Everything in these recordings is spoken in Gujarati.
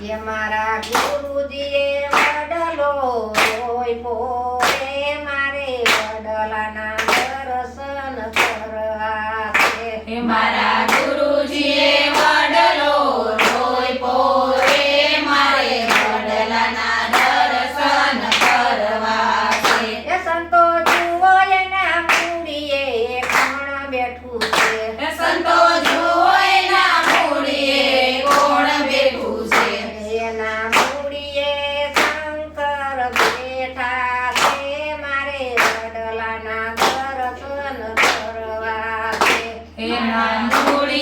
કે મારા ગુરુજીએ વડલો હોય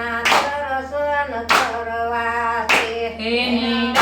ના દર્શન કરવા છે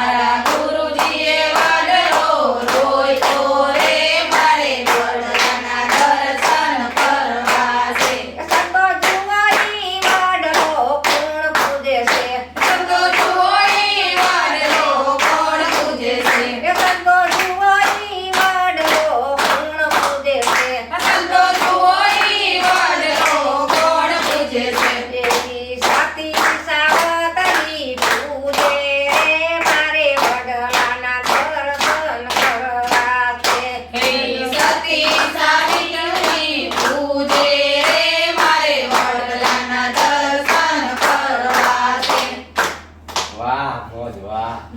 para curar.